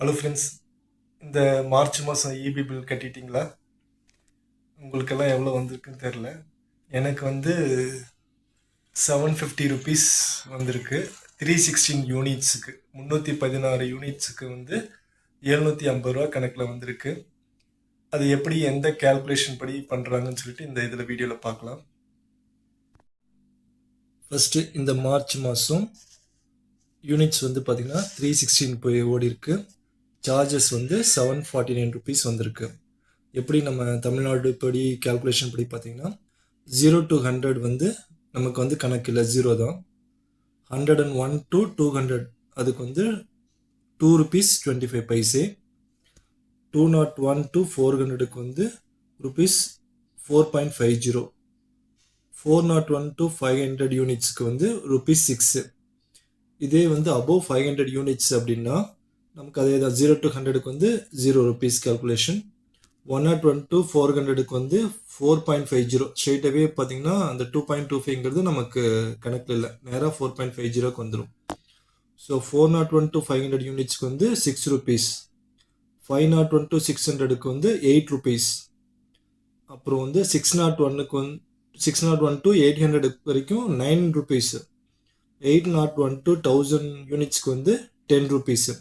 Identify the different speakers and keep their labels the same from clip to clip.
Speaker 1: Hello friends இந்த March மாதம் EB bill கட்டிட்டீங்களா? உங்களுக்கெல்லாம் எவ்வளோ வந்திருக்குன்னு தெரில எனக்கு வந்து செவன் ஃபிஃப்டி ருபீஸ் வந்திருக்கு. த்ரீ சிக்ஸ்டீன் யூனிட்ஸுக்கு முந்நூற்றி பதினாறு யூனிட்ஸுக்கு வந்து எழுநூற்றி ஐம்பது ரூபா கணக்கில் வந்திருக்கு. அது எப்படி எந்த கேல்குலேஷன் படி பண்ணுறாங்கன்னு சொல்லிட்டு இந்த இதில் வீடியோவில் பார்க்கலாம். ஃபஸ்ட்டு இந்த மார்ச் மாதம் யூனிட்ஸ் வந்து பார்த்திங்கன்னா த்ரீ சிக்ஸ்டீன் போய் ஓடி இருக்குது சார்ஜஸ் வந்து செவன் ஃபார்ட்டி நைன் ருபீஸ் வந்திருக்கு. எப்படி நம்ம தமிழ்நாடு படி கேல்குலேஷன் படி பார்த்தீங்கன்னா ஜீரோ டு ஹண்ட்ரட் வந்து நமக்கு வந்து கணக்கு இல்லை ஜீரோ தான். Hundred and one to two hundred அதுக்கு வந்து two rupees twenty five paise two naught one to four ஹண்ட்ரடுக்கு வந்து rupees four point five zero four naught one to five hundred யூனிட்ஸ்க்கு வந்து ருபீஸ் சிக்ஸு இதே வந்து அபோவ் ஃபைவ் ஹண்ட்ரட் யூனிட்ஸ் அப்படின்னா நமக்கு அதே தான் ஜீரோ டு ஹண்ட்ரடுக்கு வந்து zero rupees calculation one nought one to four ஹண்ட்ரடுக்கு வந்து ஃபோர் பாயிண்ட் ஃபைவ் ஜீரோ ஸ்ட்ரெயிட்டாகவே பார்த்தீங்கன்னா அந்த டூ பாயிண்ட் டூ ஃபைவ்ங்கிறது நமக்கு கணக்கில் இல்லை. நேராக ஃபோர் பாயிண்ட் ஃபைவ் ஜீரோக்கு வந்துடும் so four naught one to five hundred யூனிட்ஸ்க்கு வந்து six rupees five naught one to six ஹண்ட்ரடுக்கு வந்து எயிட் ருபீஸ் அப்புறம் வந்து சிக்ஸ் நாட் ஒன்னுக்கு வந்து six naught one to eight hundred வரைக்கும் nine rupees eight naught one to thousand யூனிட்ஸ்க்கு வந்து ten rupees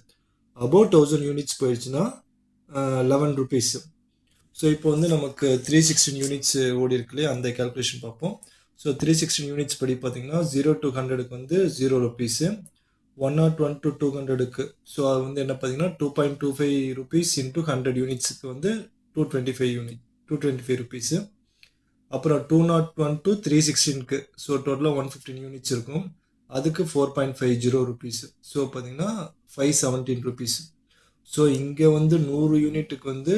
Speaker 1: above thousand units போயிடுச்சுன்னா லெவன் ருபீஸு ஸோ இப்போ வந்து நமக்கு த்ரீ சிக்ஸ்டின் யூனிட்ஸ் ஓடி இருக்குல்லையே அந்த கேல்குலேஷன் பார்ப்போம். ஸோ த்ரீ சிக்ஸ்டின் யூனிட்ஸ் படி பார்த்தீங்கன்னா ஜீரோ டூ ஹண்ட்ரடுக்கு வந்து zero rupees one naught one to two ஹண்ட்ரடுக்கு ஸோ அது வந்து என்ன பார்த்தீங்கன்னா two point two five rupees into hundred யூனிட்ஸுக்கு வந்து two twenty five unit two twenty five rupees அப்புறம் two naught one to three சிக்ஸ்டீனுக்கு so டோட்டலாக ஒன் ஃபிஃப்டின் யூனிட்ஸ் இருக்கும். அதுக்கு four point five zero rupees so பார்த்தீங்கன்னா ஃபைவ் செவன்டீன் ருபீஸ் ஸோ இங்கே வந்து நூறு யூனிட்டுக்கு வந்து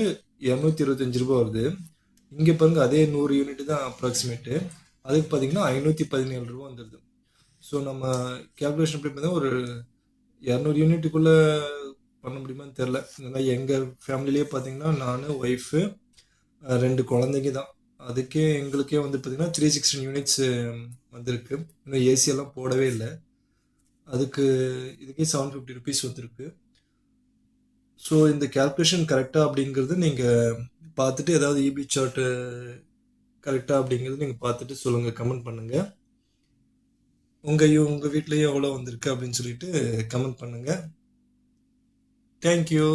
Speaker 1: இரநூத்தி இருபத்தஞ்சு ரூபா வருது. இங்கே பாருங்க அதே நூறு யூனிட் தான் அப்ராக்சிமேட்டு அதுக்கு பார்த்தீங்கன்னா ஐநூற்றி பதினேழு ரூபா வந்துடுது ஸோ நம்ம கேல்குலேஷன் எப்படி பார்த்தா ஒரு இரநூறு யூனிட்டுக்குள்ளே பண்ண முடியுமான்னு தெரில ஏன்னா எங்கள் ஃபேமிலிலேயே பார்த்தீங்கன்னா நான் ஒய்ஃபு ரெண்டு குழந்தைங்க தான். அதுக்கே எங்களுக்கே வந்து பார்த்திங்கன்னா த்ரீ சிக்ஸ்டின் யூனிட்ஸ் வந்திருக்கு. இன்னும் ஏசியெல்லாம் போடவே இல்லை. அதுக்கு இதுக்கே செவன் ஃபிஃப்டி ருபீஸ் வந்துருக்கு ஸோ இந்த கேல்குலேஷன் கரெக்டாக அப்படிங்கிறது நீங்கள் பார்த்துட்டு ஏதாவது இபி சார்ட்டு கரெக்டாக அப்படிங்கிறது நீங்கள் பார்த்துட்டு சொல்லுங்கள் கமெண்ட் பண்ணுங்கள் உங்கள் உங்கள் வீட்லேயும் எவ்வளோ வந்திருக்கு அப்படின்னு சொல்லிட்டு கமெண்ட் பண்ணுங்கள் தேங்க்யூ